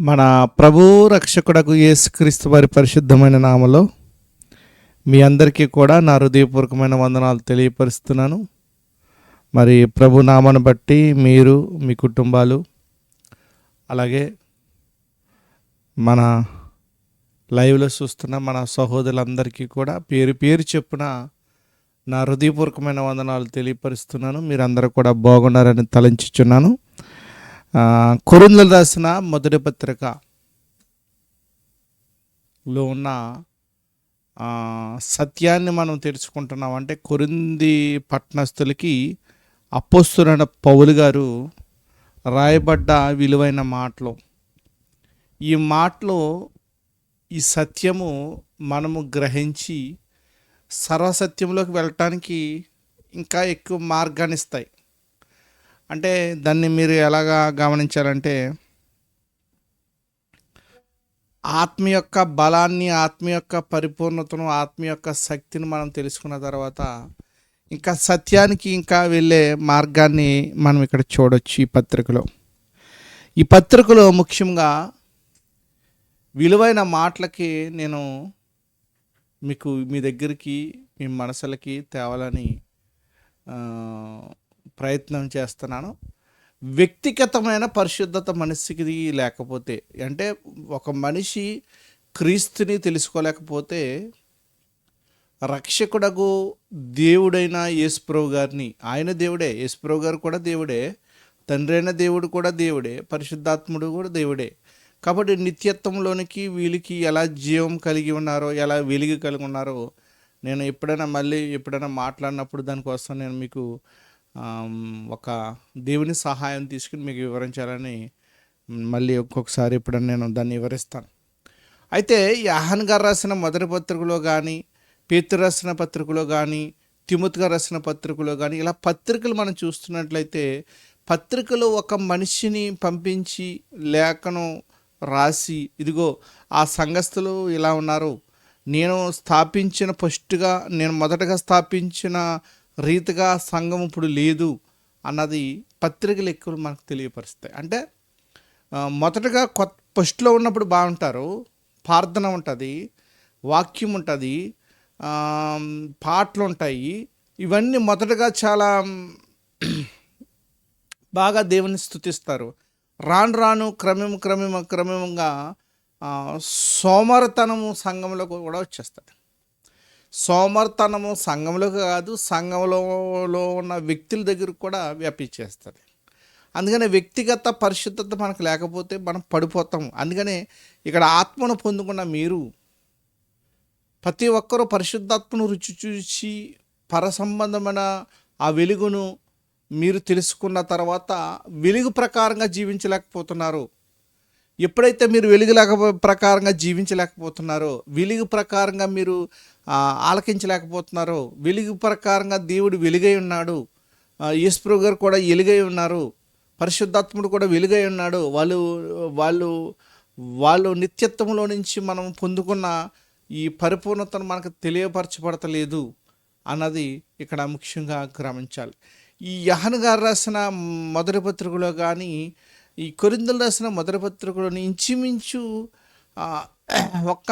మన ప్రభు రక్షకుడకు యేసుక్రీస్తు వారి పరిశుద్ధమైన నామలో మీ అందరికీ కూడా నా హృదయపూర్వకమైన వందనాలు తెలియపరుస్తున్నాను. మరి ప్రభు నామను బట్టి మీరు మీ కుటుంబాలు అలాగే మన లైవ్లో చూస్తున్న మన సహోదరులందరికీ కూడా పేరు పేరు చెప్పున నా హృదయపూర్వకమైన వందనాలు తెలియపరుస్తున్నాను. మీరందరూ కూడా బాగున్నారని తలంచుచున్నాను. కొరిందలు రాసిన మొదటి పత్రికలో ఉన్న సత్యాన్ని మనం తెలుసుకుంటున్నాం. అంటే కొరింది పట్టణస్థులకి అపోస్తులైన పౌలు గారు రాయబడ్డ విలువైన మాటలు. ఈ మాటలో ఈ సత్యము మనము గ్రహించి సర్వసత్యంలోకి వెళ్ళటానికి ఇంకా ఎక్కువ మార్గాన్ని ఇస్తాయి. అంటే దాన్ని మీరు ఎలాగా గమనించాలంటే ఆత్మ యొక్క బలాన్ని ఆత్మ యొక్క పరిపూర్ణతను ఆత్మ యొక్క శక్తిని మనం తెలుసుకున్న తర్వాత ఇంకా సత్యానికి ఇంకా వెళ్ళే మార్గాన్ని మనం ఇక్కడ చూడొచ్చు ఈ పత్రికలో. ఈ పత్రికలో ముఖ్యంగా విలువైన మాటలకి నేను మీకు మీ దగ్గరికి మీ మనసులకి తేవాలని ప్రయత్నం చేస్తున్నాను. వ్యక్తిగతమైన పరిశుద్ధత మనిషికి లేకపోతే అంటే ఒక మనిషి క్రీస్తుని తెలుసుకోలేకపోతే రక్షకుడకు దేవుడైన యేసుప్రభు గారిని ఆయన దేవుడే యేసుప్రభు గారు కూడా దేవుడే తండ్రి అయిన దేవుడు కూడా దేవుడే పరిశుద్ధాత్ముడు కూడా దేవుడే. కాబట్టి నిత్యత్వంలోనికి వీళ్ళకి ఎలా జీవం కలిగి ఉన్నారో ఎలా వెలుగు కలిగి ఉన్నారో నేను ఎప్పుడైనా మళ్ళీ ఎప్పుడైనా మాట్లాడినప్పుడు దానికోసం నేను మీకు ఒక దేవుని సహాయం తీసుకుని మీకు వివరించాలని మళ్ళీ ఒక్కొక్కసారి ఇప్పుడు నేను దాన్ని వివరిస్తాను. అయితే యాహన్ గారు రాసిన మొదటి పత్రికలో కానీ పేతు రాసిన పత్రికలో కానీ తిముత్ గారు రాసిన పత్రికలో కానీ ఇలా పత్రికలు మనం చూస్తున్నట్లయితే పత్రికలో ఒక మనిషిని పంపించి లేఖను రాసి ఇదిగో ఆ సంఘస్థులు ఇలా ఉన్నారు. నేను స్థాపించిన ఫస్ట్గా నేను మొదటగా స్థాపించిన రీతిగా సంఘం ఇప్పుడు లేదు అన్నది పత్రికలు ఎక్కువ మనకు తెలియపరుస్తాయి. అంటే మొదటగా కొత్త ఫస్ట్లో ఉన్నప్పుడు బాగుంటారు. ప్రార్థన ఉంటుంది వాక్యం ఉంటుంది పాటలు ఉంటాయి. ఇవన్నీ మొదటగా చాలా బాగా దేవుని స్థుతిస్తారు. రాను రాను క్రమం క్రమం క్రమంగా సోమరతనము సంఘంలో కూడా వచ్చేస్తుంది. సోమర్తనము సంఘంలో కాదు సంఘంలో ఉన్న వ్యక్తుల దగ్గర కూడా వ్యాపించేస్తుంది. అందుకనే వ్యక్తిగత పరిశుద్ధత మనకు లేకపోతే మనం పడిపోతాం అందుకనే ఇక్కడ ఆత్మను పొందుకున్న మీరు ప్రతి ఒక్కరూ పరిశుద్ధాత్మను రుచి చూసి పరసంబంధమైన ఆ వెలుగును మీరు తెలుసుకున్న తర్వాత వెలుగు ప్రకారంగా జీవించలేకపోతున్నారు. ఎప్పుడైతే మీరు వెలుగులేక ప్రకారంగా జీవించలేకపోతున్నారో వెలుగు ప్రకారంగా మీరు ఆలకించలేకపోతున్నారో వెలుగు ప్రకారంగా దేవుడు వెలుగై ఉన్నాడు ఆ, యేసుప్రభు గారు కూడా వెలుగై ఉన్నారు పరిశుద్ధాత్ముడు కూడా వెలుగై ఉన్నాడు వాళ్ళు వాళ్ళు వాళ్ళు నిత్యత్వంలో నుంచి మనం పొందుకున్న ఈ పరిపూర్ణతను మనకు తెలియపరచబడతలేదు అన్నది ఇక్కడ ముఖ్యంగా గమనించాలి. ఈ యహన్ గారు రాసిన మొదటి పత్రికలో కానీ ఈ కొరిందలు రాసిన మొదటి పత్రికలోని ఇంచుమించు ఒక్క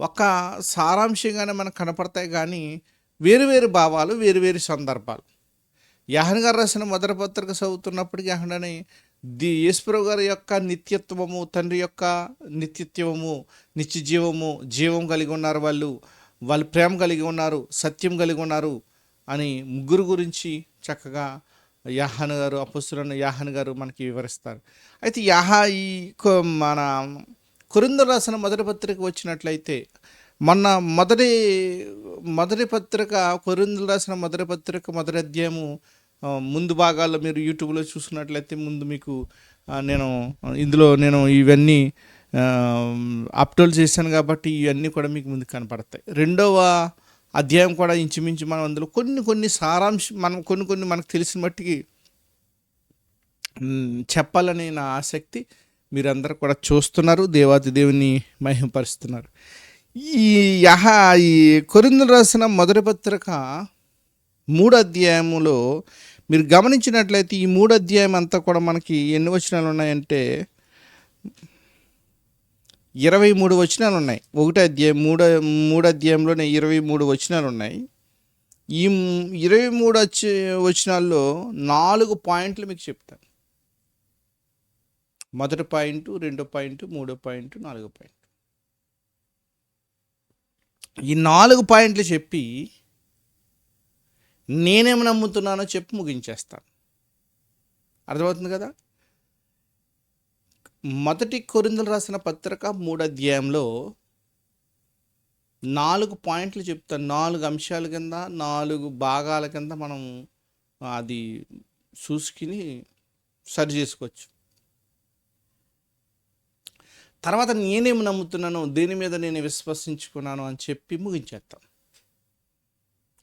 ఒక సారాంశంగానే మనకు కనపడతాయి కానీ వేరు వేరు భావాలు వేరు వేరు సందర్భాలు. యాహన్ గారు రాసిన మొదటి పత్రిక చదువుతున్నప్పటికీ యాహనని ది యేసుప్రభు గారి యొక్క నిత్యత్వము తండ్రి యొక్క నిత్యత్వము నిత్య జీవము జీవం కలిగి ఉన్నారు వాళ్ళు వాళ్ళు ప్రేమ కలిగి ఉన్నారు సత్యం కలిగి ఉన్నారు అని ముగ్గురు గురించి చక్కగా యాహన్ గారు అపుస్తులను యాహన్ గారు మనకి వివరిస్తారు. అయితే యాహా ఈ కొ- మన కొరింద రాసిన మొదటి పత్రిక వచ్చినట్లయితే మొన్న మొదటి మొదటి పత్రిక కొరిందులు రాసిన మొదటి పత్రిక మొదటి అధ్యాయము ముందు భాగాల్లో మీరు యూట్యూబ్లో చూసుకున్నట్లయితే ముందు మీకు నేను ఇందులో నేను ఇవన్నీ అప్లోడ్ చేశాను కాబట్టి ఇవన్నీ కూడా మీకు ముందు కనపడతాయి. రెండవ అధ్యాయం కూడా ఇంచుమించు మనం అందులో కొన్ని కొన్ని సారాంశం మనం కొన్ని కొన్ని మనకు తెలిసిన మట్టికి చెప్పాలని నా ఆసక్తి. మీరందరూ కూడా చూస్తున్నారు దేవాది దేవుని మహిమపరుస్తున్నారు. ఈ యహ ఈ కొరిందులు రాసిన మొదటి పత్రిక మూడు అధ్యాయములో మీరు గమనించినట్లయితే ఈ మూడు అధ్యాయం అంతా కూడా మనకి ఎన్ని వచనాలు ఉన్నాయంటే ఇరవై మూడు వచనాలు ఉన్నాయి ఒకటి అధ్యాయం మూడో మూడు అధ్యాయంలోనే ఇరవై మూడు వచనాలు ఉన్నాయి ఈ ఇరవై మూడు వచ్చి వచనాల్లో నాలుగు పాయింట్లు మీకు చెప్తాను మొదటి పాయింట్ రెండో పాయింట్ మూడో పాయింట్ నాలుగో పాయింట్. ఈ నాలుగు పాయింట్లు చెప్పి నేనేమి నమ్ముతున్నానో చెప్పి ముగించేస్తాను. అర్థమవుతుంది కదా? మొదటి కొరిందలు రాసిన పత్రిక మూడు అధ్యాయంలో నాలుగు పాయింట్లు చెప్తాను నాలుగు అంశాల కింద నాలుగు భాగాల కింద మనం అది చూసుకుని సరి చేసుకోవచ్చు. తర్వాత నేనేమి నమ్ముతున్నాను దేని మీద నేను విశ్వసించుకున్నాను అని చెప్పి ముగించేస్తాం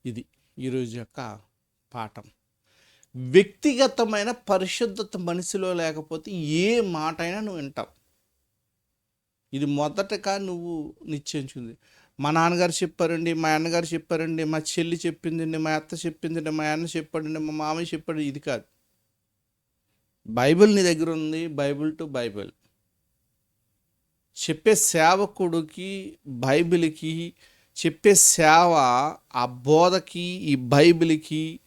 ఇది ఈరోజు యొక్క పాఠం. వ్యక్తిగతమైన పరిశుద్ధత మనిషిలో లేకపోతే ఏ మాట అయినా నువ్వు వింటావు. ఇది మొదటగా నువ్వు నిశ్చయించుకుంది మా నాన్నగారు చెప్పారండి మా అన్నగారు చెప్పారండి మా చెల్లి చెప్పిందండి మా అత్త చెప్పిందండి మా అన్న చెప్పాడండి మా మామయ్య చెప్పాడు ఇది కాదు. బైబిల్ నీ దగ్గర ఉంది బైబిల్ టు బైబిల్. చెప్పే సేవకుడికి బైబిల్కి చెప్పే సేవ ఆ బోధకి ఈ బైబిల్కి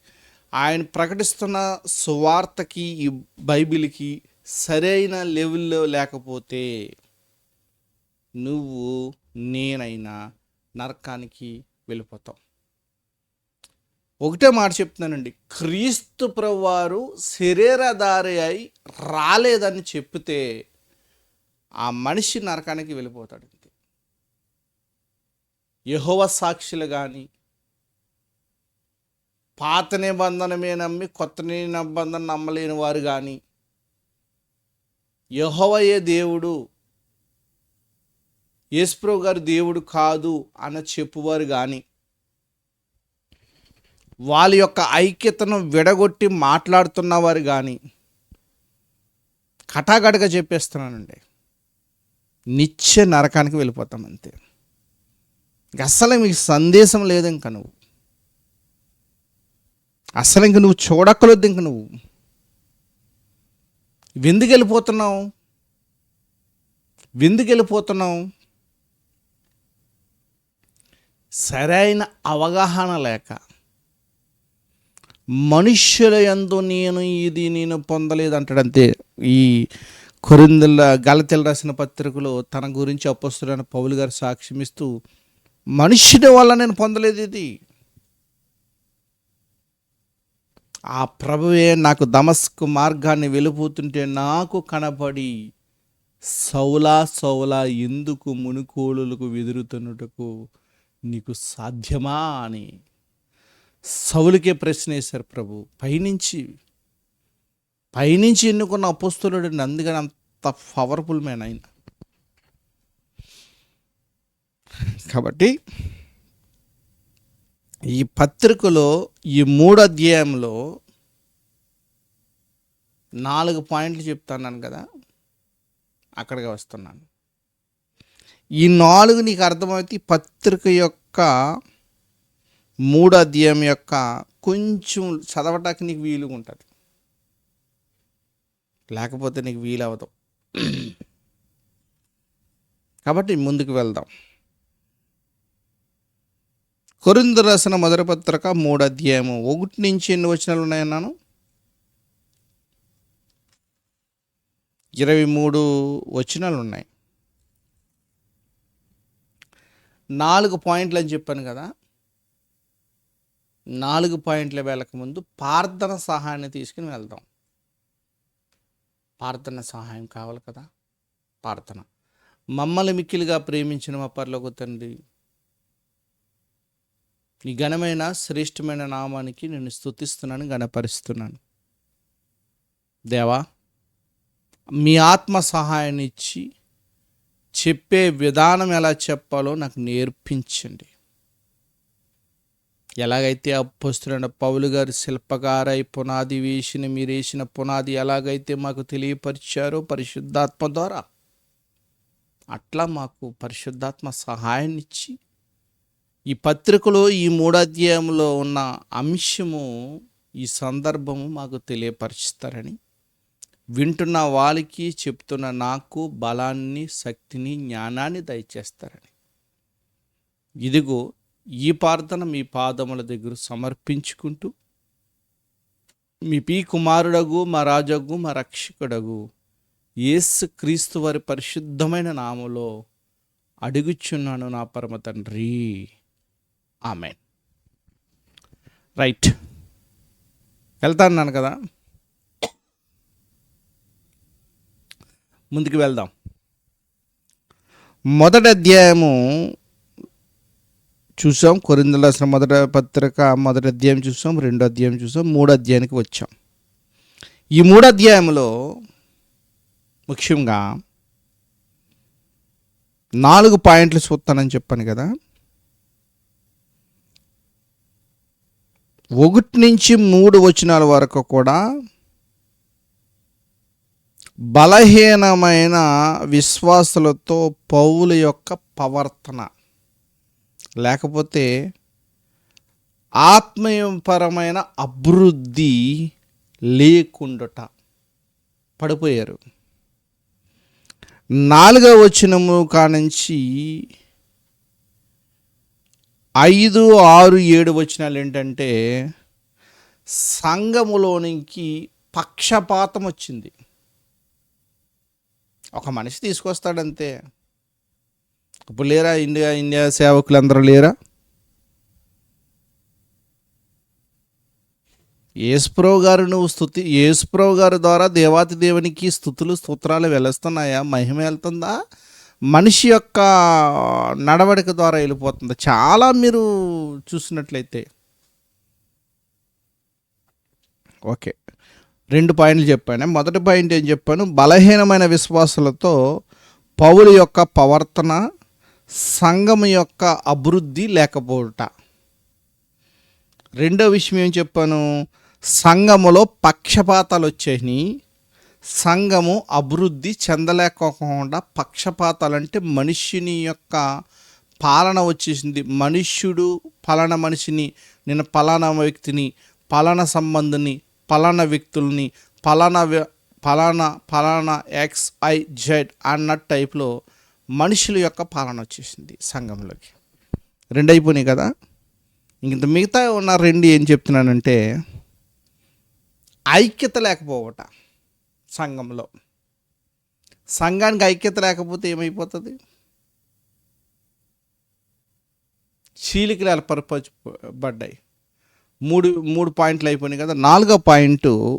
ఆయన ప్రకటిస్తున్న సువార్తకి ఈ బైబిల్కి సరైన లెవెల్లో లేకపోతే నువ్వు నేనైనా నరకానికి వెళ్ళిపోతాం. ఒకటే మాట చెప్తున్నానండి. క్రీస్తు ప్రవారు శరీరధారి అయి రాలేదని చెప్తే ఆ మనిషి నరకానికి వెళ్ళిపోతాడు యహోవ సాక్షులు కానీ పాత నిబంధనమే నమ్మి కొత్త నిబంధన నమ్మలేని వారు కానీ యహోవయే దేవుడు యేసుప్రభు గారు దేవుడు కాదు అన్న చెప్పువారు కానీ వాళ్ళ యొక్క ఐక్యతను విడగొట్టి మాట్లాడుతున్నవారు కానీ కటాకటగా చెప్పేస్తున్నానండి. నిత్య నరకానికి వెళ్ళిపోతాం అంతే. అసలు అస్సలు మీకు సందేశం లేదు ఇంక నువ్వు. అసలు ఇంక నువ్వు చూడక్కలొద్దు ఇంక నువ్వు. విందుకు వెళ్ళిపోతున్నావు విందుకు వెళ్ళిపోతున్నావు సరైన అవగాహన లేక మనుష్యుల ఎందు నేను ఇది నేను పొందలేదు అంటాడు అంతే ఈ కొరిందల గలతెలు రాసిన పత్రికలో తన గురించి అప్పస్తుడైన పౌలు గారు సాక్ష్యమిస్తూ మనుష్యుడి వల్ల నేను పొందలేదు ఇది. ఆ ప్రభువే నాకు దమస్కు మార్గాన్ని వెలుపుతుంటే నాకు కనపడి సౌలా సౌలా ఎందుకు మునుకోలులకు వెదురుతున్నటకు నీకు సాధ్యమా అని సౌలుకే ప్రశ్న వేశారు ప్రభు. పైనుంచి పైనుంచి ఎన్నుకున్న అపోస్తులుడు అందుకని అంత పవర్ఫుల్ మ్యాన్ ఆయన. కాబట్టి ఈ పత్రికలో ఈ మూడు అధ్యాయంలో నాలుగు పాయింట్లు చెప్తున్నాను కదా అక్కడికి వస్తున్నాను. ఈ నాలుగు నీకు అర్థమైతే పత్రిక యొక్క మూడు అధ్యాయం యొక్క కొంచెం చదవటానికి నీకు వీలుగా ఉంటుంది. లేకపోతే నీకు వీలు అవ్వదు కాబట్టి ముందుకు వెళ్దాం. కొరిందు రాసిన మొదటి పత్రిక మూడు అధ్యాయము ఒకటి నుంచి ఎన్ని వచనాలు ఉన్నాయన్నాను? ఇరవై మూడు వచనాలు ఉన్నాయి. నాలుగు పాయింట్లు అని చెప్పాను కదా. నాలుగు పాయింట్ల వెళ్ళకముందు ముందు ప్రార్థన సహాయాన్ని తీసుకుని వెళ్దాం. ప్రార్థన సహాయం కావాలి కదా. ప్రార్థన. మమ్మల్ని మిక్కిలిగా ప్రేమించిన మా పర్లోకి తండ్రి నీ ఘనమైన శ్రేష్టమైన నామానికి నేను స్థుతిస్తున్నాను గణపరుస్తున్నాను. దేవా మీ ఆత్మ సహాయాన్ని ఇచ్చి చెప్పే విధానం ఎలా చెప్పాలో నాకు నేర్పించండి. ఎలాగైతే అప్పస్తున్న పౌలు గారు శిల్పకారై పునాది వేసిన మీరేసిన పునాది ఎలాగైతే మాకు తెలియపరిచారో పరిశుద్ధాత్మ ద్వారా అట్లా మాకు పరిశుద్ధాత్మ సహాయాన్ని ఇచ్చి ఈ పత్రికలో ఈ మూడాధ్యాయంలో ఉన్న అంశము ఈ సందర్భము మాకు తెలియపరుస్తారని. వింటున్న వాళ్ళకి చెప్తున్న నాకు బలాన్ని శక్తిని జ్ఞానాన్ని దయచేస్తారని. ఇదిగో ఈ ప్రార్థన మీ పాదముల దగ్గర సమర్పించుకుంటూ మీ పీ కుమారుడగు మా రాజగు మా రక్షకుడగు యేసు క్రీస్తు వారి పరిశుద్ధమైన నామలో అడుగుచున్నాను నా పరమ తండ్రి. ఆమెన్. రైట్. వెళ్తాన్నాను కదా. ముందుకు వెళ్దాం. మొదటి అధ్యాయము చూసాం కొరిందలు రాసిన పత్రిక మొదటి అధ్యాయం చూసాం రెండో అధ్యాయం చూసాం మూడో అధ్యాయానికి వచ్చాం. ఈ మూడు అధ్యాయంలో ముఖ్యంగా నాలుగు పాయింట్లు చూస్తానని చెప్పాను కదా. ఒకటి నుంచి మూడు వచనాల వరకు కూడా బలహీనమైన విశ్వాసులతో పౌలు యొక్క ప్రవర్తన. లేకపోతే ఆత్మీయపరమైన అభివృద్ధి లేకుండుట పడిపోయారు. నాలుగవ వచనము కానుంచి ఐదు ఆరు ఏడు వచనాలు ఏంటంటే సంఘములోనికి పక్షపాతం వచ్చింది. ఒక మనిషి తీసుకొస్తాడంతే. ఇప్పుడు లేరా ఇండియా ఇండియా సేవకులు అందరూ లేరా? యేసుప్రభు గారు నువ్వు స్థుతి యేసుప్రభు గారి ద్వారా దేవాతి దేవునికి స్థుతులు స్తోత్రాలు వెలుస్తున్నాయా? మహిమ వెళ్తుందా? మనిషి యొక్క నడవడిక ద్వారా వెళ్ళిపోతుంది. చాలా మీరు చూసినట్లయితే. ఓకే. రెండు పాయింట్లు చెప్పాను. మొదటి పాయింట్ ఏం చెప్పాను? బలహీనమైన విశ్వాసులతో పౌలు యొక్క ప్రవర్తన సంఘం యొక్క అభివృద్ధి లేకపోవట. రెండో విషయం ఏం చెప్పాను? సంఘములో పక్షపాతాలు వచ్చాయి సంఘము అభివృద్ధి చెందలేకోకుండా పక్షపాతాలు అంటే మనుష్యుని యొక్క పాలన వచ్చేసింది. మనుష్యుడు పలాన మనిషిని నేను పలానా వ్యక్తిని పలాన సంబంధిని పలాన వ్యక్తుల్ని పలానా వ్య- పలానా పలానా ఎక్స్ ఐ జెడ్ అన్న టైప్లో మనుషుల యొక్క పాలన వచ్చేసింది సంఘంలోకి. రెండు అయిపోయినాయి కదా? ఇంత మిగతా ఉన్న రెండు ఏం చెప్తున్నానంటే ఐక్యత లేకపోవట. సంఘంలో. సంఘానికి ఐక్యత లేకపోతే ఏమైపోతుంది? చీలికలు ఏర్పరపబడ్డాయి మూడు మూడు పాయింట్లు అయిపోయినాయి కదా. నాలుగో పాయింట్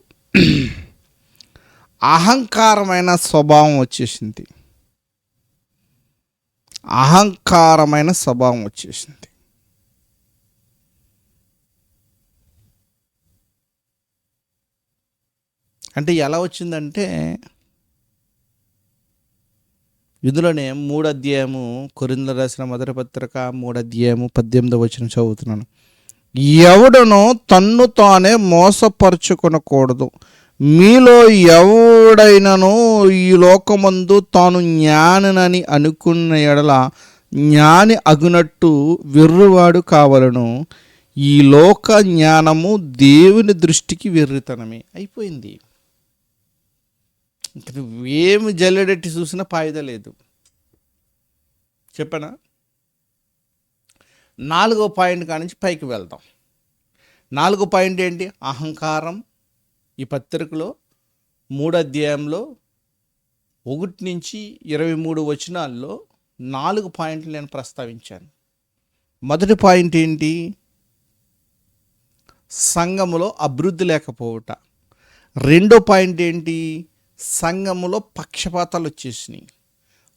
అహంకారమైన స్వభావం వచ్చేసింది. అహంకారమైన స్వభావం వచ్చేసింది. అంటే ఎలా వచ్చిందంటే ఇందులోనే మూడు అధ్యాయము కొరింద రాసిన మొదటి పత్రిక మూడు అధ్యాయము పద్దెనిమిది వచ్చిన చదువుతున్నాను. ఎవడనో తన్ను తానే మోసపరుచుకొనకూడదు. మీలో ఎవడైనను ఈ లోకమందు తాను జ్ఞాననని అనుకున్న ఎడల జ్ఞాని అగునట్టు వెర్రువాడు కావలను. ఈ లోక జ్ఞానము దేవుని దృష్టికి వెర్రితనమే. అయిపోయింది. ఇంక నువ్వేమి జల్లెడెట్టి చూసినా ఫాయిద లేదు. చెప్పనా? నాలుగో పాయింట్ కానించి పైకి వెళ్దాం. నాలుగో పాయింట్ ఏంటి? అహంకారం. ఈ పత్రికలో మూడు అధ్యాయంలో ఒకటి నుంచి ఇరవై మూడు వచనాల్లో నాలుగు పాయింట్లు నేను ప్రస్తావించాను. మొదటి పాయింట్ ఏంటి? సంఘములో అభివృద్ధి లేకపోవట. రెండో పాయింట్ ఏంటి? సంఘములో పక్షపాతాలు వచ్చేసినాయి.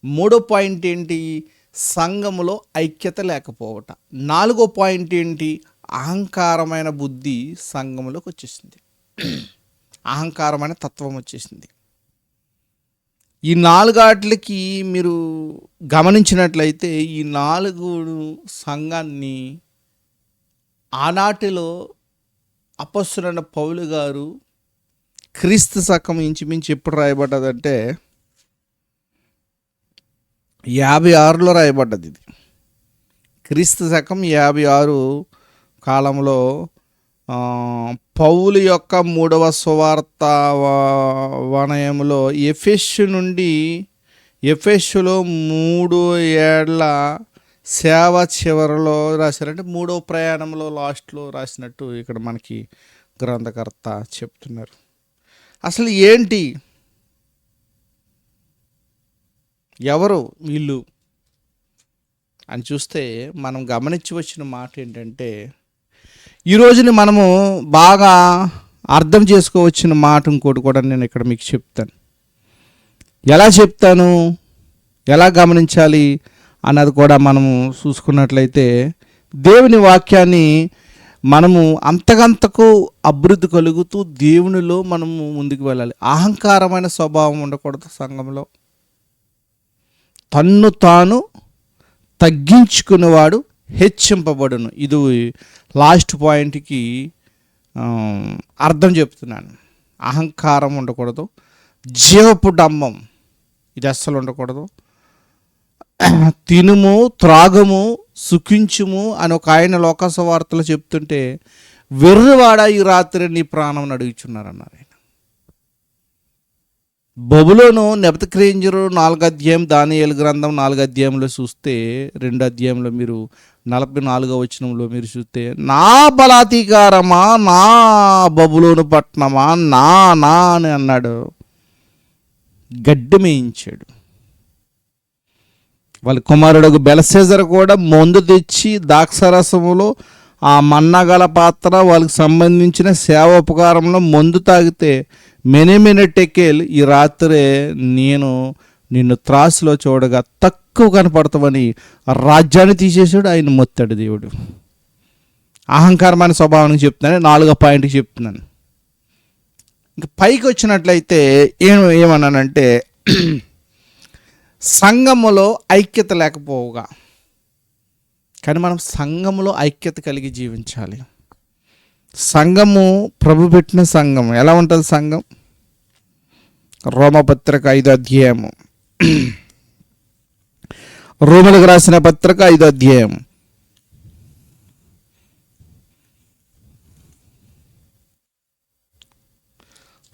మూడో పాయింట్ ఏంటి? సంఘములో ఐక్యత లేకపోవట. నాలుగో పాయింట్ ఏంటి? అహంకారమైన బుద్ధి సంఘములోకి వచ్చేసింది. అహంకారమైన తత్వం వచ్చేసింది. ఈ నాలుగాట్లకి మీరు గమనించినట్లయితే ఈ నాలుగు సంఘాన్ని ఆనాటిలో అపస్సులైన పౌలు గారు క్రీస్తు శకం ఇంచుమించు ఎప్పుడు రాయబడ్డదంటే యాభై ఆరులో రాయబడ్డది ఇది. క్రీస్తు శకం యాభై ఆరు కాలంలో పౌలు యొక్క మూడవ సువార్త వనయంలో ఎఫెస్ నుండి ఎఫెస్లో మూడు ఏళ్ళ సేవ చివరిలో రాశారంటే మూడో ప్రయాణంలో లాస్ట్లో రాసినట్టు ఇక్కడ మనకి గ్రంథకర్త చెప్తున్నారు. అసలు ఏంటి? ఎవరు వీళ్ళు? అని చూస్తే మనం గమనించి వచ్చిన మాట ఏంటంటే ఈ రోజుని మనము బాగా అర్థం చేసుకోవచ్చిన మాట ఇంకోటి కూడా నేను ఇక్కడ మీకు చెప్తాను. ఎలా చెప్తాను? ఎలా గమనించాలి? అన్నది కూడా మనము చూసుకున్నట్లయితే దేవుని వాక్యాన్ని మనము అంతకంతకు అభివృద్ధి కలుగుతూ దేవునిలో మనము ముందుకు వెళ్ళాలి. అహంకారమైన స్వభావం ఉండకూడదు సంఘంలో. తన్ను తాను తగ్గించుకునేవాడు హెచ్చింపబడును. ఇది లాస్ట్ పాయింట్కి అర్థం చెప్తున్నాను. అహంకారం ఉండకూడదు. జీవపు డంబం ఇది అస్సలు ఉండకూడదు. తినుము త్రాగము సుఖించుము అని ఒక ఆయన లోకాస వార్తలు చెప్తుంటే వెర్రివాడ ఈ రాత్రి నీ ప్రాణం అడుగుచున్నారన్నారు ఆయన. బబులోను నెపతక్రేంజరు నాలుగు అధ్యాయం దానియలు గ్రంథం నాలుగు అధ్యాయంలో చూస్తే రెండు అధ్యాయంలో మీరు నలభై నాలుగో వచనంలో మీరు చూస్తే నా బలాధికారమా నా బబులోను పట్నమా నా నా అని అన్నాడు. గడ్డి మేయించాడు వాళ్ళ కుమారుడు బెలసేజర్ కూడా మందు తెచ్చి దాక్షరసములో ఆ మన్నగల పాత్ర వాళ్ళకి సంబంధించిన సేవ ఉపకారంలో మందు తాగితే మెనిమిన టెకేల్ ఈ రాత్రే నేను నిన్ను త్రాసులో చూడగా తక్కువ కనపడతామని రాజ్యాన్ని తీసేసాడు ఆయన మొత్తాడు దేవుడు. అహంకారమైన స్వభావానికి చెప్తున్నాను నాలుగో పాయింట్కి చెప్తున్నాను. ఇంకా పైకి వచ్చినట్లయితే ఏం ఏమన్నానంటే సంఘములో ఐక్యత లేకపోవుగా. కానీ మనం సంఘములో ఐక్యత కలిగి జీవించాలి. సంఘము ప్రభు పెట్టిన సంఘం. ఎలా ఉంటుంది సంఘం? రోమపత్రిక ఐదు అధ్యాయము. రోములకు రాసిన పత్రిక ఐదు అధ్యాయం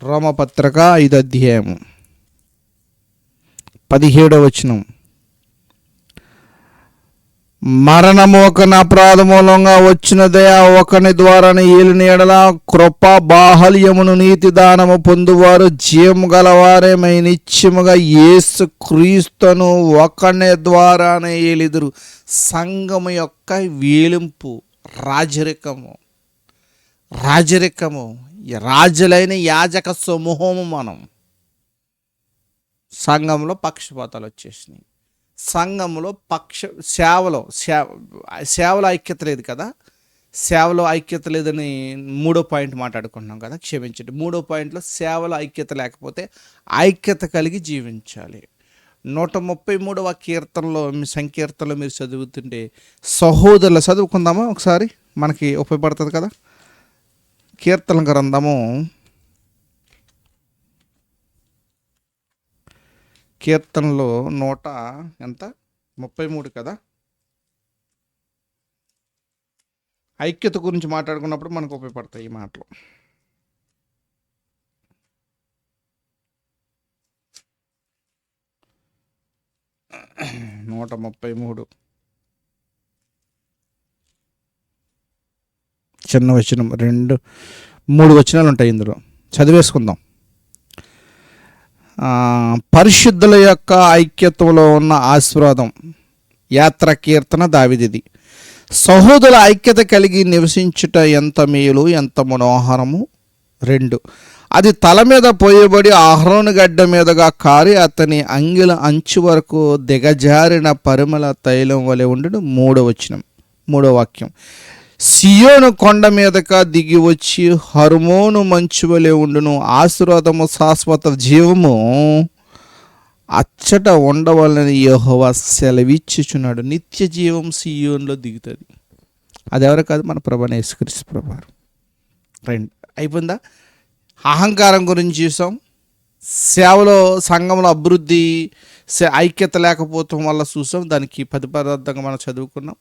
రోమపత్రిక ఐదు అధ్యాయము. పదిహేడవ వచనం. మరణము ఒక అపరాధ మూలంగా వచ్చినదే ఆ ఒకని ద్వారానే ఏలిన ఎడల కృప బాహల్యమును నీతి దానము పొందువారు జీవము గలవారేమై నిత్యముగా యేసు క్రీస్తును ఒకని ద్వారానే ఏలిదురు. సంఘము యొక్క వేలింపు రాజరికము. రాజరికము. రాజులైన యాజక సమూహము మనం. సంఘంలో పక్షపాతాలు వచ్చేసినాయి. సంఘంలో పక్ష సేవలో సేవ సేవలో ఐక్యత లేదు కదా? సేవలో ఐక్యత లేదని మూడో పాయింట్ మాట్లాడుకుంటున్నాం కదా క్షమించండి. మూడో పాయింట్లో సేవలో ఐక్యత లేకపోతే ఐక్యత కలిగి జీవించాలి. నూట ముప్పై మూడవ కీర్తనలో మీ సంకీర్తనలో మీరు చదువుతుంటే సహోదరులు చదువుకుందామా ఒకసారి? మనకి ఉపయోగపడుతుంది కదా? కీర్తన గ్రంథము కీర్తనలో నూట ఎంత? ముప్పై మూడు కదా? ఐక్యత గురించి మాట్లాడుకున్నప్పుడు మనకు ఉపయోగపడతాయి ఈ మాటలు. నూట ముప్పై మూడు. చిన్న వచనం రెండు మూడు వచనాలు ఉంటాయి ఇందులో. చదివేసుకుందాం. పరిశుద్ధుల యొక్క ఐక్యతలో ఉన్న ఆశీర్వాదం యాత్ర కీర్తన దావిదిది. సహోదరుల ఐక్యత కలిగి నివసించుట ఎంత మేలు ఎంత మనోహరము? రెండు. అది తల మీద పోయబడి ఆహ్రోను గడ్డ మీదుగా కారి అతని అంగిల అంచు వరకు దిగజారిన పరిమళ తైలం వలె ఉండడం మూడో వచనం మూడో వాక్యం. సియోను కొండ మీదక దిగి వచ్చి హర్మోను మంచు వలె ఉండును. ఆశీర్వాదము శాశ్వత జీవము అచ్చట ఉండవాలని యెహోవా సెలవిచ్చుచున్నాడు. నిత్య జీవం సియోన్లో దిగుతుంది. అది ఎవరు కాదు మన ప్రభాని యేసుక్రీస్తు ప్రభారు రైట్ అయిపోయిందా? అహంకారం గురించి చూసాం. సేవలో సంఘంలో అభివృద్ధి సే- ఐక్యత లేకపోవటం వల్ల చూసాం. దానికి ప్రతిపదార్థంగా మనం చదువుకున్నాం.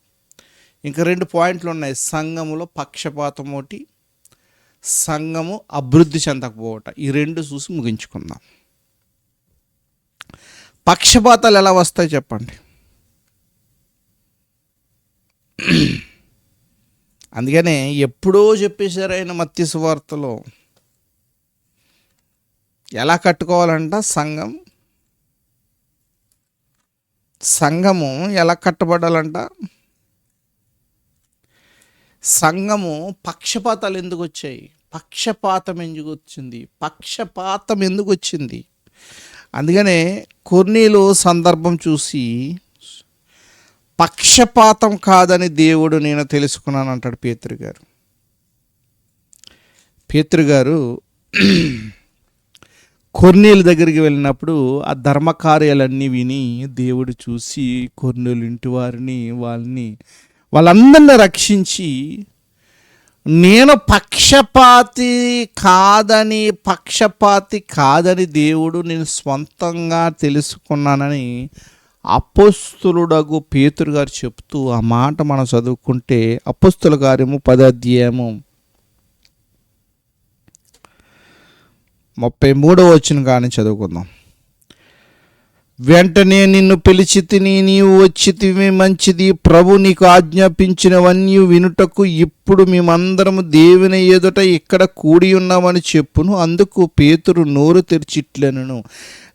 ఇంకా రెండు పాయింట్లు ఉన్నాయి. సంఘములో పక్షపాతం ఒకటి సంఘము అభివృద్ధి చెందకపోవట ఈ రెండు చూసి ముగించుకుందాం. పక్షపాతాలు ఎలా వస్తాయి చెప్పండి. అందుకనే ఎప్పుడో చెప్పేశారు ఆయన మత్తి సువార్తలో. ఎలా కట్టుకోవాలంట? సంఘం. సంఘము ఎలా కట్టబడాలంట? సంఘము పక్షపాతాలు ఎందుకు వచ్చాయి? పక్షపాతం ఎందుకు వచ్చింది? పక్షపాతం ఎందుకు వచ్చింది? అందుకనే కొన్నిలు సందర్భం చూసి పక్షపాతం కాదని దేవుడు నేను తెలుసుకున్నాను అంటాడు పేతృగారు గారు. పేతురు గారు కొర్నీల దగ్గరికి వెళ్ళినప్పుడు ఆ ధర్మకార్యాలన్నీ విని దేవుడు చూసి కొర్నీలు ఇంటి వారిని వాళ్ళని వాళ్ళందరిని రక్షించి నేను పక్షపాతి కాదని పక్షపాతి కాదని దేవుడు నేను స్వంతంగా తెలుసుకున్నానని అపోస్తులుడగు పేతురు గారు చెప్తూ ఆ మాట మనం చదువుకుంటే అపోస్తుల గారేమో పదాధ్యాయము ముప్పై మూడవ వచ్చిన కానీ చదువుకుందాం. వెంటనే నిన్ను పిలిచి తిని నీవు వచ్చితివి మంచిది. ప్రభు నీకు ఆజ్ఞాపించినవన్నీ వినుటకు ఇప్పుడు మేమందరము దేవుని ఎదుట ఇక్కడ కూడి ఉన్నామని చెప్పును. అందుకు పేతురు నోరు తెరిచిట్లెను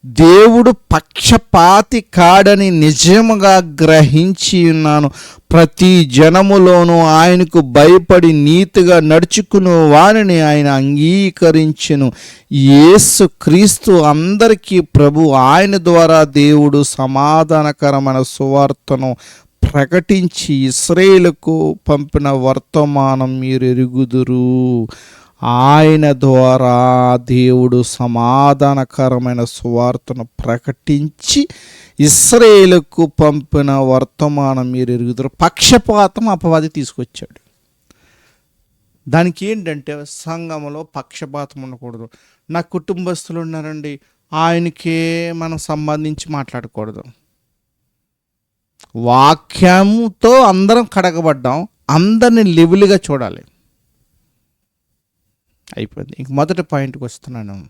దేవుడు పక్షపాతి కాడని నిజముగా గ్రహించి ఉన్నాను. ప్రతి జనములోనూ ఆయనకు భయపడి నీతిగా నడుచుకుని వారిని ఆయన అంగీకరించను. యేసు క్రీస్తు అందరికీ ప్రభు ఆయన ద్వారా దేవుడు సమాధానకరమైన సువార్తను ప్రకటించి ఇస్రాయేలుకు పంపిన వర్తమానం మీరు ఎరుగుదురు ఆయన ద్వారా దేవుడు సమాధానకరమైన సువార్తను ప్రకటించి ఇస్రాయేలుకు పంపిన వర్తమానం మీరు ఎరుగుదురు. పక్షపాతం అపవాది తీసుకొచ్చాడు. దానికి ఏంటంటే సంఘంలో పక్షపాతం ఉండకూడదు. నా కుటుంబస్తులు ఉన్నారండి ఆయనకే మనం సంబంధించి మాట్లాడకూడదు. వాక్యంతో అందరం కడగబడ్డాం అందరిని లెవెల్గా చూడాలి. అయిపోయింది. ఇంక మొదటి పాయింట్కి వస్తున్నాను.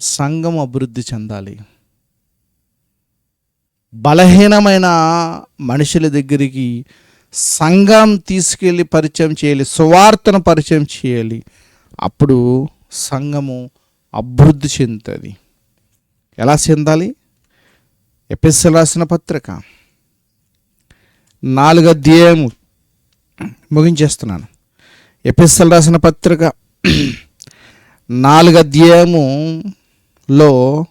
సంఘం అభివృద్ధి చెందాలి. బలహీనమైన మనుషుల దగ్గరికి సంఘం తీసుకెళ్ళి పరిచయం చేయాలి సువార్తను పరిచయం చేయాలి. అప్పుడు సంఘము అభివృద్ధి చెందుతుంది. ఎలా చెందాలి? ఎపిఎస్ఎల్ రాసిన పత్రిక. నాలుగు అధ్యాయము. ముగించేస్తున్నాను. ఎపిస్సల్ రాసిన పత్రిక నాలుగు అధ్యాయములో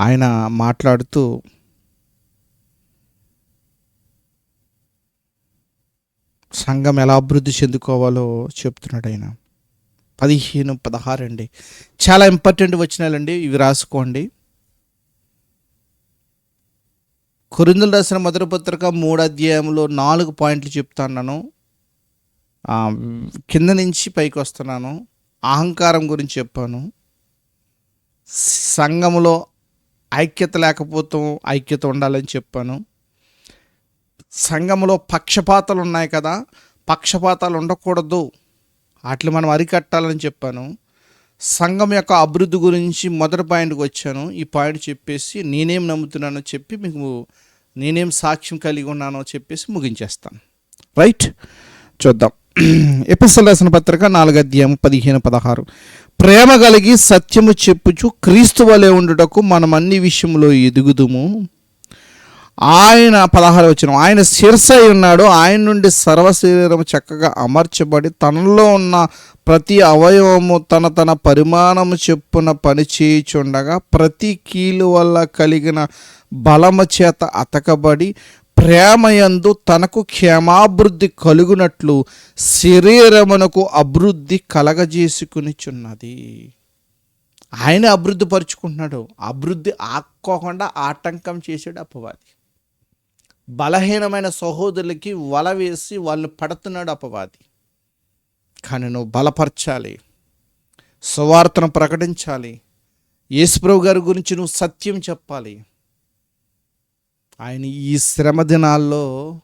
ఆయన మాట్లాడుతూ సంఘం ఎలా అభివృద్ధి చెందుకోవాలో చెప్తున్నాడు ఆయన. పదిహేను పదహారు అండి. చాలా ఇంపార్టెంట్ వచ్చినాలండి ఇవి రాసుకోండి. కొరిందులు రాసిన మొదటి పత్రిక మూడు అధ్యాయంలో నాలుగు పాయింట్లు చెప్తాను కింద నుంచి పైకి వస్తున్నాను. అహంకారం గురించి చెప్పాను. సంఘములో ఐక్యత లేకపోతే ఐక్యత ఉండాలని చెప్పాను. సంఘములో పక్షపాతాలు ఉన్నాయి కదా పక్షపాతాలు ఉండకూడదు. వాటిని మనం అరికట్టాలని చెప్పాను. సంఘం యొక్క అభివృద్ధి గురించి మొదటి పాయింట్కి వచ్చాను. ఈ పాయింట్ చెప్పేసి నేనేం నమ్ముతున్నానో చెప్పి మీకు నేనేం సాక్ష్యం కలిగి ఉన్నానో చెప్పేసి ముగించేస్తాను. రైట్? చూద్దాం. ఎపిసల్ రాసిన పత్రిక నాలుగు పదిహేను పదహారు. ప్రేమ కలిగి సత్యము చెప్పుచు క్రీస్తు వలె ఉండుటకు మనం అన్ని విషయంలో ఎదుగుదుము. ఆయన పదహారు వచ్చిన ఆయన శిరస ఉన్నాడు ఆయన నుండి సర్వశరీరం చక్కగా అమర్చబడి తనలో ఉన్న ప్రతి అవయవము తన తన పరిమాణము చెప్పున పనిచేయుచుండగా ప్రతి కీలు వల్ల కలిగిన బలము చేత అతకబడి ప్రేమయందు తనకు క్షేమాభివృద్ధి కలుగునట్లు శరీరమునకు అభివృద్ధి కలగజేసుకునిచున్నది. ఆయన అభివృద్ధి పరుచుకుంటున్నాడు. అభివృద్ధి ఆక్కోకుండా ఆటంకం చేసాడు అపవాది. బలహీనమైన సహోదరులకి వల వేసి వాళ్ళు పడుతున్నాడు అపవాది. కానీ నువ్వు బలపరచాలి. సువార్తను ప్రకటించాలి. యేసుప్రభు గారి గురించి నువ్వు సత్యం చెప్పాలి. ఆయన ఈ శ్రమ దినాల్లో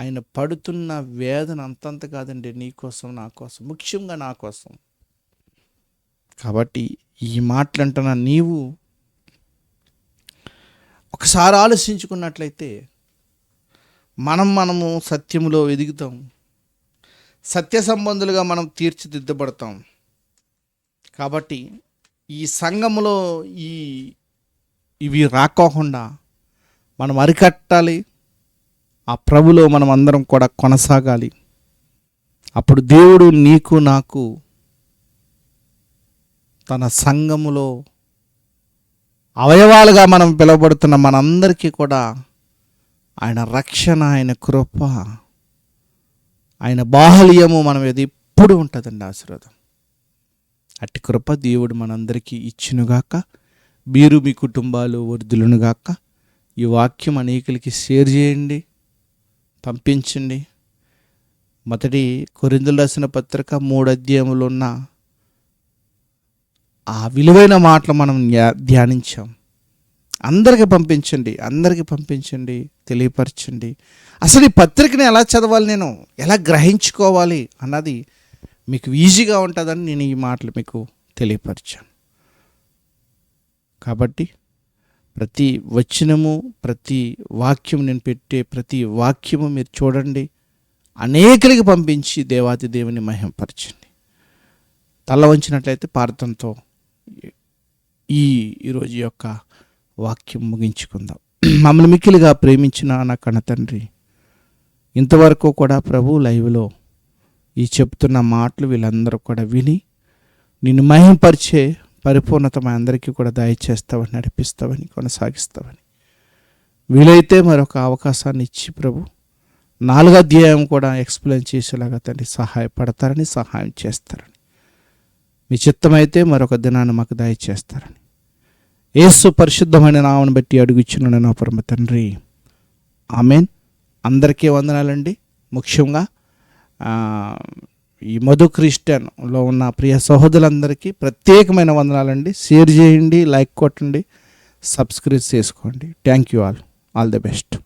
ఆయన పడుతున్న వేదన అంతంత కాదండి నీ కోసం నా కోసం ముఖ్యంగా నా కోసం. కాబట్టి ఈ మాటలంటున్న నీవు ఒకసారి ఆలోచించుకున్నట్లయితే మనం మనము సత్యములో ఎదుగుతాం. సత్య సంబంధులుగా మనం తీర్చిదిద్దబడతాం. కాబట్టి ఈ సంఘములో ఈ ఇవి రాకోకుండా మనం అరికట్టాలి. ఆ ప్రభులో మనం అందరం కూడా కొనసాగాలి. అప్పుడు దేవుడు నీకు నాకు తన సంఘములో అవయవాలుగా మనం పిలువబడుతున్న మనందరికీ కూడా ఆయన రక్షణ ఆయన కృప ఆయన బాహల్యము మనం ఇది ఎప్పుడు ఉంటుందండి ఆశీర్వాదం. అట్టి కృప దేవుడు మనందరికీ ఇచ్చినుగాక. మీరు మీ కుటుంబాలు వృద్ధులునుగాక. ఈ వాక్యం అనేకులకి షేర్ చేయండి పంపించండి. మొదటి కొరిందులు రాసిన పత్రిక మూడు అధ్యాయంలో ఉన్న ఆ విలువైన మాటలు మనం ధ్యా- ధ్యానించాం. అందరికి పంపించండి అందరికి పంపించండి తెలియపరచండి. అసలు ఈ పత్రికని ఎలా చదవాలి నేను? ఎలా గ్రహించుకోవాలి అన్నది మీకు ఈజీగా ఉంటుందని నేను ఈ మాటలు మీకు తెలియపరిచాను. కాబట్టి ప్రతి వచనము ప్రతి వాక్యం నేను పెట్టే ప్రతి వాక్యము మీరు చూడండి. అనేకలకి పంపించి దేవాతి దేవుని మహింపరచండి. తల వంచినట్లయితే పార్థంతో ఈ ఈరోజు యొక్క వాక్యం ముగించుకుందాం. మమ్మల్ని మిక్కిలిగా ప్రేమించిన నా కన్న తండ్రి ఇంతవరకు కూడా ప్రభు లైవ్లో ఈ చెప్తున్న మాటలు వీళ్ళందరూ కూడా విని నిన్ను మహింపరిచే పరిపూర్ణత మా అందరికీ కూడా దయచేస్తావని నడిపిస్తావని కొనసాగిస్తావని. వీలైతే మరొక అవకాశాన్ని ఇచ్చి ప్రభు నాలుగో అధ్యాయం కూడా ఎక్స్ప్లెయిన్ చేసేలాగా తండ్రి సహాయపడతారని సహాయం చేస్తారని. మీ చిత్తమైతే మరొక దినాన్ని మాకు దయచేస్తారని. ఏసు పరిశుద్ధమైన నామను బట్టి అడుగుచున్న నా పరమ తండ్రి. ఆమెన్. అందరికీ వందనాలండి. ముఖ్యంగా ఈ మధు క్రిస్టియన్లో ఉన్న ప్రియ సహోదరులందరికీ ప్రత్యేకమైన వందనాలండి. షేర్ చేయండి లైక్ కొట్టండి సబ్స్క్రైబ్ చేసుకోండి. Thank you all all the best